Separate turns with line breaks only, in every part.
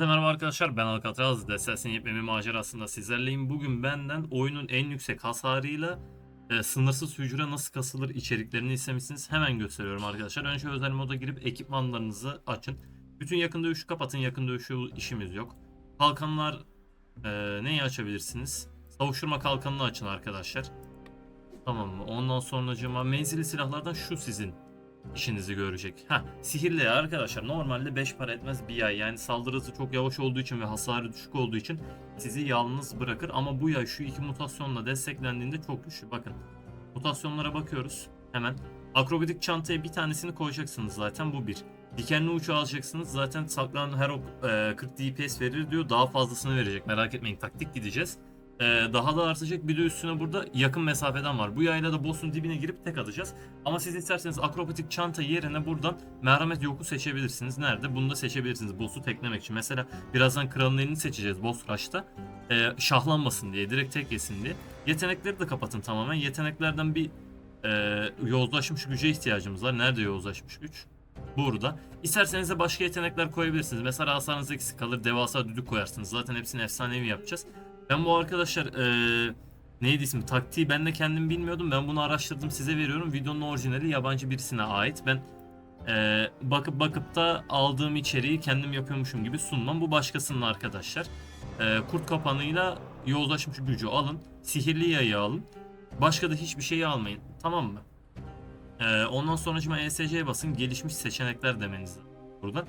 Hepinize merhaba arkadaşlar ben Alcatraz Deses'in yepyeni macerasında sizlerleyim. Bugün benden oyunun en yüksek hasarıyla e, sınırsız hücre nasıl kasılır içeriklerini istemişsiniz. Hemen gösteriyorum arkadaşlar. Önce özel moda girip ekipmanlarınızı açın. Bütün yakın dövüşü kapatın. Yakın dövüşü işimiz yok. Kalkanlar e, neyi açabilirsiniz? Savuşturma kalkanını açın arkadaşlar. Tamam mı? Ondan sonracığıma menzilli silahlardan şu sizin işinizi görecek. Ha, sihirli arkadaşlar normalde 5 para etmez bir yay. Yani saldırı hızı çok yavaş olduğu için ve hasarı düşük olduğu için sizi yalnız bırakır. Ama bu yay şu iki mutasyonla desteklendiğinde çok güçlü. Bakın mutasyonlara bakıyoruz hemen. Akrobatik çantaya bir tanesini koyacaksınız zaten bu bir. Dikenli uçu alacaksınız zaten saklanan her ok e, 40 DPS verir diyor daha fazlasını verecek merak etmeyin taktik gideceğiz. Ee, daha da artacak. Bir de üstüne burada yakın mesafeden var. Bu yayla da boss'un dibine girip tek atacağız. Ama siz isterseniz akrobatik çanta yerine buradan merhamet yoku seçebilirsiniz. Nerede? Bunu da seçebilirsiniz. Boss'u teklemek için. Mesela birazdan kralın elini seçeceğiz boss rush'ta. Ee, şahlanmasın diye. Direkt tek yesin diye. Yetenekleri de kapatın tamamen. Yeteneklerden bir e, yozlaşmış güce ihtiyacımız var. Nerede yozlaşmış güç? Burada. İsterseniz de başka yetenekler koyabilirsiniz. Mesela hasarınız eksik kalır. Devasa düdük koyarsınız. Zaten hepsini efsanevi yapacağız. Ben bu arkadaşlar eee neydi ismi taktiği ben de kendim bilmiyordum. Ben bunu araştırdım size veriyorum. Videonun orijinali yabancı birisine ait. Ben eee, bakıp bakıp da aldığım içeriği kendim yapıyormuşum gibi sunmam. Bu başkasının arkadaşlar. Eee, kurt kapanıyla yozlaşmış gücü alın. Sihirli yayı alın. Başka da hiçbir şeyi almayın. Tamam mı? Eee, ondan sonra ESC'ye basın. Gelişmiş seçenekler demeniz buradan.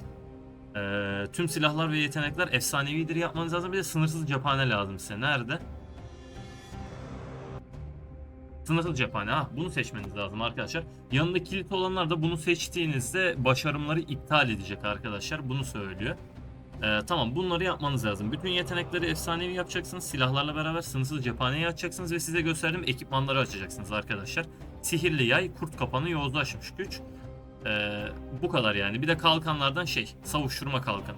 Ee, tüm silahlar ve yetenekler efsanevidir yapmanız lazım. Bir de sınırsız cephane lazım size. Nerede? Sınırsız cephane. Ha, bunu seçmeniz lazım arkadaşlar. Yanında kilit olanlar da bunu seçtiğinizde başarımları iptal edecek arkadaşlar. Bunu söylüyor. Ee, tamam bunları yapmanız lazım. Bütün yetenekleri efsanevi yapacaksınız. Silahlarla beraber sınırsız cephaneyi açacaksınız ve size gösterdiğim ekipmanları açacaksınız arkadaşlar. Sihirli yay, kurt kapanı, yozlaşmış güç. Ee, bu kadar yani. Bir de kalkanlardan şey, savuşturma kalkanı.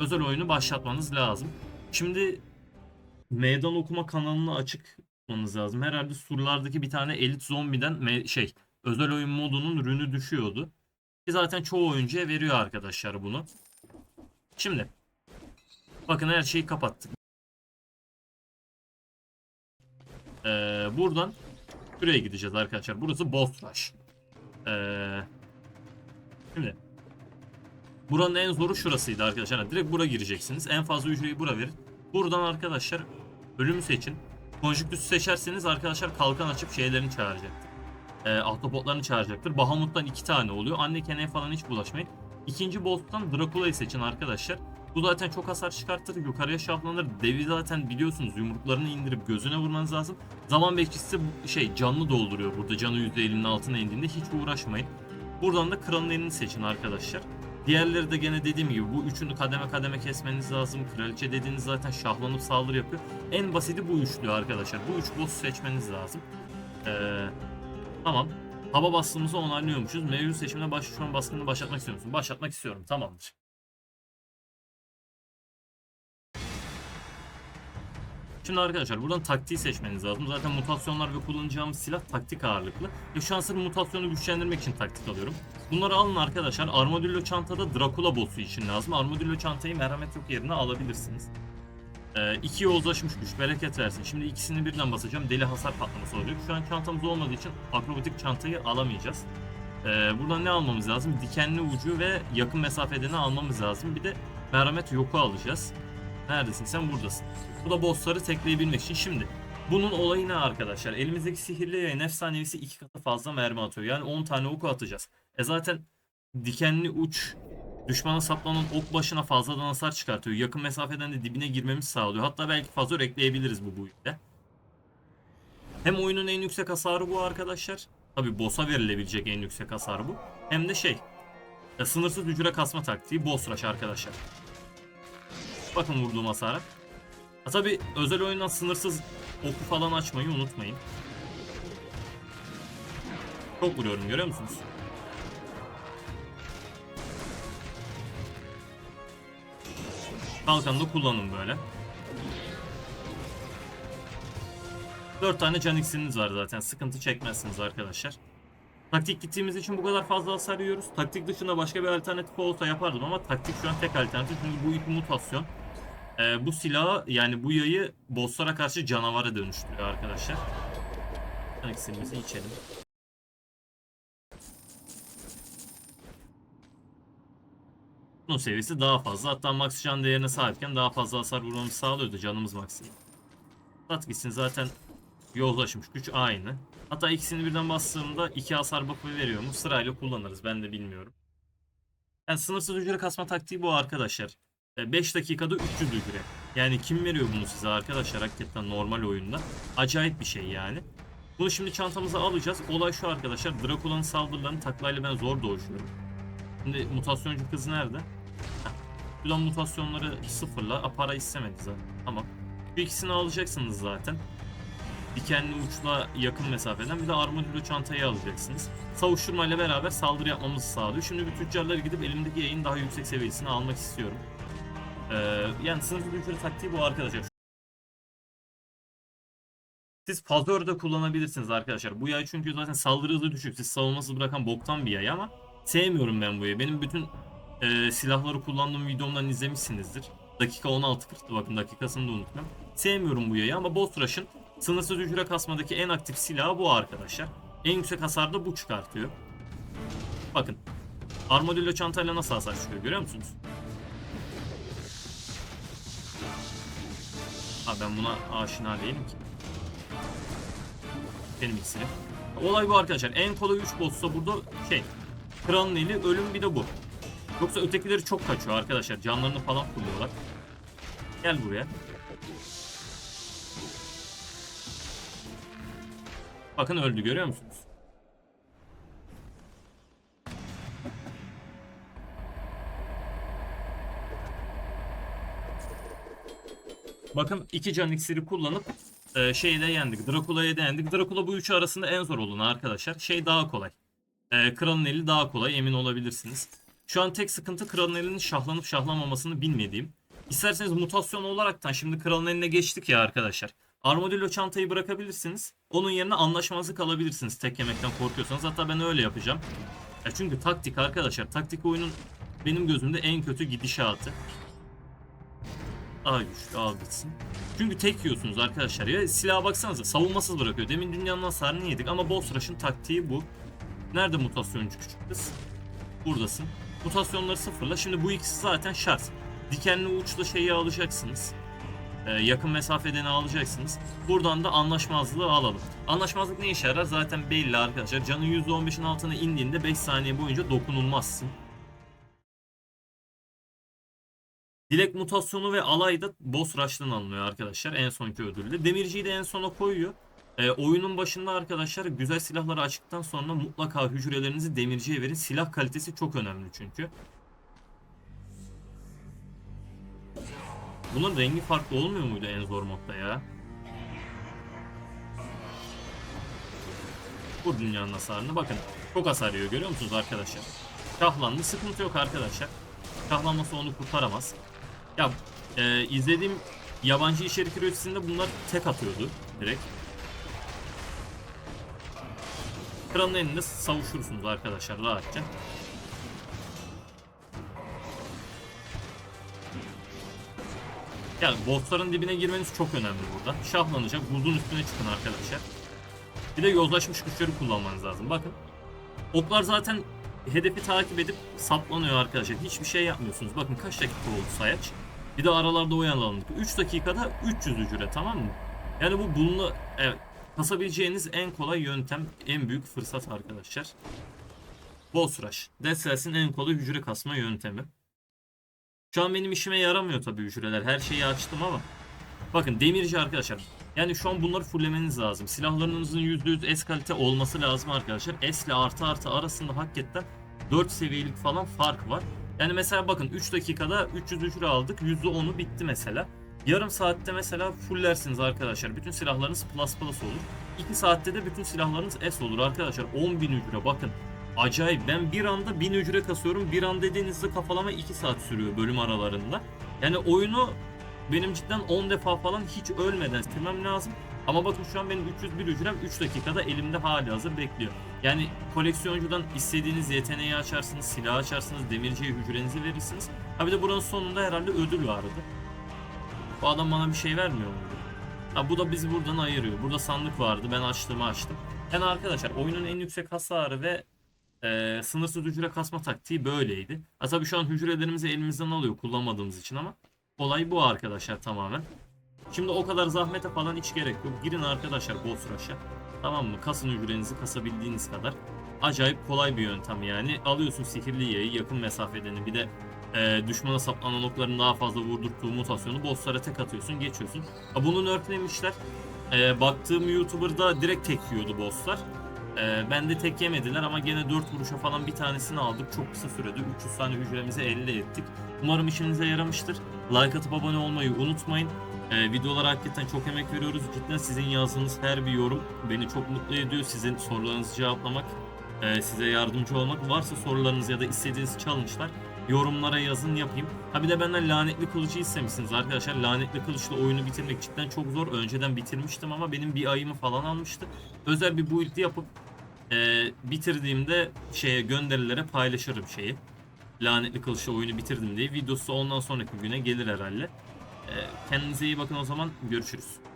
Özel oyunu başlatmanız lazım. Şimdi meydan okuma kanalını açık tutmanız lazım. Herhalde surlardaki bir tane elit zombiden şey, özel oyun modunun rünü düşüyordu. Ki zaten çoğu oyuncuya veriyor arkadaşlar bunu. Şimdi bakın her şeyi kapattık. Ee, buradan şuraya gideceğiz arkadaşlar. Burası boss rush. Ee, Şimdi buranın en zoru şurasıydı arkadaşlar. Yani direkt bura gireceksiniz. En fazla ücreyi bura verin. Buradan arkadaşlar bölümü seçin. Konjüktüsü seçerseniz arkadaşlar kalkan açıp şeylerini çağıracaktır. E, ahtapotlarını çağıracaktır. Bahamut'tan iki tane oluyor. Anne keneye falan hiç bulaşmayın. İkinci boss'tan Drakula'yı seçin arkadaşlar. Bu zaten çok hasar çıkartır. Yukarıya şahlanır. Devi zaten biliyorsunuz yumruklarını indirip gözüne vurmanız lazım. Zaman bekçisi şey canlı dolduruyor burada. Canı %50'nin altına indiğinde hiç uğraşmayın. Buradan da kralın elini seçin arkadaşlar. Diğerleri de gene dediğim gibi bu üçünü kademe kademe kesmeniz lazım. Kraliçe dediğiniz zaten şahlanıp saldırı yapıyor. En basiti bu üçlü arkadaşlar. Bu üç boss seçmeniz lazım. Ee, tamam. Hava bastığımızı onaylıyormuşuz. Mevcut seçimine başvuran baskını başlatmak istiyor musun? Başlatmak istiyorum. Tamamdır. Şimdi arkadaşlar buradan taktiği seçmeniz lazım. Zaten mutasyonlar ve kullanacağımız silah taktik ağırlıklı. E şu an mutasyonu güçlendirmek için taktik alıyorum. Bunları alın arkadaşlar. Armadillo çantada Dracula boss'u için lazım. Armadillo çantayı merhamet yok yerine alabilirsiniz. Ee, iki yozlaşmış güç bereket versin. Şimdi ikisini birden basacağım. Deli hasar patlaması olacak. Şu an çantamız olmadığı için akrobatik çantayı alamayacağız. Ee, buradan ne almamız lazım? Dikenli ucu ve yakın mesafedeni almamız lazım. Bir de merhamet yoku alacağız. Neredesin? Sen buradasın. Bu da bossları tekleyebilmek için. Şimdi bunun olayı ne arkadaşlar? Elimizdeki sihirli yayın efsanevisi iki katı fazla mermi atıyor. Yani 10 tane oku atacağız. E zaten dikenli uç düşmana saplanan ok başına fazladan hasar çıkartıyor. Yakın mesafeden de dibine girmemizi sağlıyor. Hatta belki fazla ekleyebiliriz bu build'de. Hem oyunun en yüksek hasarı bu arkadaşlar. Tabi boss'a verilebilecek en yüksek hasar bu. Hem de şey e, sınırsız hücre kasma taktiği boss rush arkadaşlar. Bakın vurduğum hasara. Ha tabi özel oyundan sınırsız oku falan açmayı unutmayın. Çok vuruyorum görüyor musunuz? Kalkanı da kullanın böyle. 4 tane can var zaten. Sıkıntı çekmezsiniz arkadaşlar. Taktik gittiğimiz için bu kadar fazla hasar yiyoruz. Taktik dışında başka bir alternatif olsa yapardım ama taktik şu an tek alternatif. Çünkü bu iki mutasyon e, bu silahı yani bu yayı bosslara karşı canavara dönüştürüyor arkadaşlar. Iksirimizi içelim. Bunun seviyesi daha fazla. Hatta max can değerine sahipken daha fazla hasar vurmamızı sağlıyordu. Canımız max. Sat gitsin zaten yozlaşmış güç aynı. Hatta ikisini birden bastığımda iki hasar buff'ı veriyor mu? Sırayla kullanırız. Ben de bilmiyorum. Yani sınırsız hücre kasma taktiği bu arkadaşlar. 5 dakikada 300 hücre. Yani kim veriyor bunu size arkadaşlar hakikaten normal oyunda? Acayip bir şey yani. Bunu şimdi çantamıza alacağız. Olay şu arkadaşlar. Drakula'nın saldırılarını taklayla ben zor doğuşuyorum. Şimdi mutasyoncu kız nerede? Heh. Mutasyonları sıfırla. Apara istemedi zaten. Tamam. Bu ikisini alacaksınız zaten. Dikenli uçla yakın mesafeden bir de armadillo çantayı alacaksınız. Savuşturmayla beraber saldırı yapmamızı sağlıyor. Şimdi bir tüccarlara gidip elimdeki yayın daha yüksek seviyesini almak istiyorum. Ee, yani sınıflı güçlü taktiği bu arkadaşlar. Siz fazör de kullanabilirsiniz arkadaşlar. Bu yay çünkü zaten saldırı hızı düşük. Siz savunmasız bırakan boktan bir yay ama sevmiyorum ben bu yayı. Benim bütün e, silahları kullandığım videomdan izlemişsinizdir. Dakika 16.40'tı bakın dakikasını da unutmam. Sevmiyorum bu yayı ama Boss Rush'ın sınırsız hücre kasmadaki en aktif silahı bu arkadaşlar. En yüksek hasar da bu çıkartıyor. Bakın. Armadillo çantayla nasıl hasar çıkıyor görüyor musunuz? Ha ben buna aşina değilim ki. Benim iksirim. Olay bu arkadaşlar. En kolay 3 boss'ta burada şey. Kralın eli, ölüm bir de bu. Yoksa ötekileri çok kaçıyor arkadaşlar. Canlarını falan kullanıyorlar. Gel buraya. Bakın öldü görüyor musunuz? Bakın iki can iksiri kullanıp e, şeyi de yendik. Drakula'yı da yendik. Drakula bu üçü arasında en zor olanı arkadaşlar. Şey daha kolay. E, kralın eli daha kolay emin olabilirsiniz. Şu an tek sıkıntı kralın elinin şahlanıp şahlanmamasını bilmediğim. İsterseniz mutasyon olaraktan şimdi kralın eline geçtik ya arkadaşlar. Armadillo çantayı bırakabilirsiniz. Onun yerine anlaşmazlık alabilirsiniz tek yemekten korkuyorsanız. Hatta ben öyle yapacağım. Ya çünkü taktik arkadaşlar. Taktik oyunun benim gözümde en kötü gidişatı. Daha güçlü al gitsin. Çünkü tek yiyorsunuz arkadaşlar ya. Silaha baksanıza savunmasız bırakıyor. Demin dünyanın hasarını yedik ama Boss Rush'ın taktiği bu. Nerede mutasyoncu küçük kız? Buradasın. Mutasyonları sıfırla. Şimdi bu ikisi zaten şart. Dikenli uçla şeyi alacaksınız. Ee, yakın mesafeden alacaksınız. Buradan da anlaşmazlığı alalım. Anlaşmazlık ne işe yarar? Zaten belli arkadaşlar. Canın %15'in altına indiğinde 5 saniye boyunca dokunulmazsın. Dilek mutasyonu ve alay da boss rush'tan alınıyor arkadaşlar en sonki ödülle. Demirciyi de en sona koyuyor. Ee, oyunun başında arkadaşlar güzel silahları açtıktan sonra mutlaka hücrelerinizi demirciye verin. Silah kalitesi çok önemli çünkü. Bunun rengi farklı olmuyor muydu en zor modda ya? Bu dünyanın hasarını bakın. Çok hasar yiyor görüyor musunuz arkadaşlar? Şahlandı sıkıntı yok arkadaşlar. Şahlanması onu kurtaramaz. Ya e, izlediğim yabancı içerik üreticisinde bunlar tek atıyordu direkt. Kralın elinde savuşursunuz arkadaşlar rahatça. Yani bossların dibine girmeniz çok önemli burada. Şahlanacak, buzun üstüne çıkın arkadaşlar. Bir de yozlaşmış güçleri kullanmanız lazım. Bakın. Oklar zaten hedefi takip edip saplanıyor arkadaşlar. Hiçbir şey yapmıyorsunuz. Bakın kaç dakika oldu sayaç. Bir de aralarda oyalandık. 3 dakikada 300 hücre tamam mı? Yani bu bununla evet, kasabileceğiniz en kolay yöntem, en büyük fırsat arkadaşlar. Boss Rush. Cells'in en kolay hücre kasma yöntemi. Şu an benim işime yaramıyor tabii hücreler. Her şeyi açtım ama. Bakın demirci arkadaşlar. Yani şu an bunları fullemeniz lazım. Silahlarınızın %100 S kalite olması lazım arkadaşlar. S ile artı artı arasında hakikaten 4 seviyelik falan fark var. Yani mesela bakın 3 dakikada 300 hücre aldık. %10'u bitti mesela. Yarım saatte mesela fullersiniz arkadaşlar. Bütün silahlarınız plus plus olur. 2 saatte de bütün silahlarınız S olur arkadaşlar. 10.000 hücre bakın. Acayip. Ben bir anda 1000 hücre kasıyorum. Bir an dediğinizde kafalama 2 saat sürüyor bölüm aralarında. Yani oyunu benim cidden 10 defa falan hiç ölmeden bitirmem lazım. Ama bakın şu an benim 301 hücrem 3 dakikada elimde hali hazır bekliyor. Yani koleksiyoncudan istediğiniz yeteneği açarsınız, silah açarsınız, demirciye hücrenizi verirsiniz. Ha bir de buranın sonunda herhalde ödül vardı. Bu adam bana bir şey vermiyor mu? Ha bu da bizi buradan ayırıyor. Burada sandık vardı. Ben açtığımı açtım. Yani arkadaşlar oyunun en yüksek hasarı ve e, sınırsız hücre kasma taktiği böyleydi. Ha tabii şu an hücrelerimizi elimizden alıyor kullanmadığımız için ama olay bu arkadaşlar tamamen. Şimdi o kadar zahmete falan hiç gerek yok. Girin arkadaşlar boss rush'a. Tamam mı? Kasın hücrenizi kasabildiğiniz kadar. Acayip kolay bir yöntem yani. Alıyorsun sihirli yayı yakın mesafedeni bir de e, düşmana saplanan okların daha fazla vurdurttuğu mutasyonu bosslara tek atıyorsun geçiyorsun. Ha, bunu nerflemişler. E, baktığım YouTuber'da direkt tek yiyordu bosslar. E, ben de tek yemediler ama gene 4 vuruşa falan bir tanesini aldık. Çok kısa sürede 300 tane hücremizi elde ettik. Umarım işinize yaramıştır. Like atıp abone olmayı unutmayın. E, videolara hakikaten çok emek veriyoruz. Cidden sizin yazdığınız her bir yorum beni çok mutlu ediyor. Sizin sorularınızı cevaplamak, e, size yardımcı olmak. Varsa sorularınız ya da istediğiniz challenge'lar yorumlara yazın yapayım. Ha bir de benden lanetli kılıcı istemişsiniz arkadaşlar. Lanetli kılıçla oyunu bitirmek cidden çok zor. Önceden bitirmiştim ama benim bir ayımı falan almıştı. Özel bir build yapıp e, bitirdiğimde şeye gönderilere paylaşırım şeyi. Lanetli kılıçla oyunu bitirdim diye. Videosu ondan sonraki güne gelir herhalde. E, kendinize iyi bakın o zaman. Görüşürüz.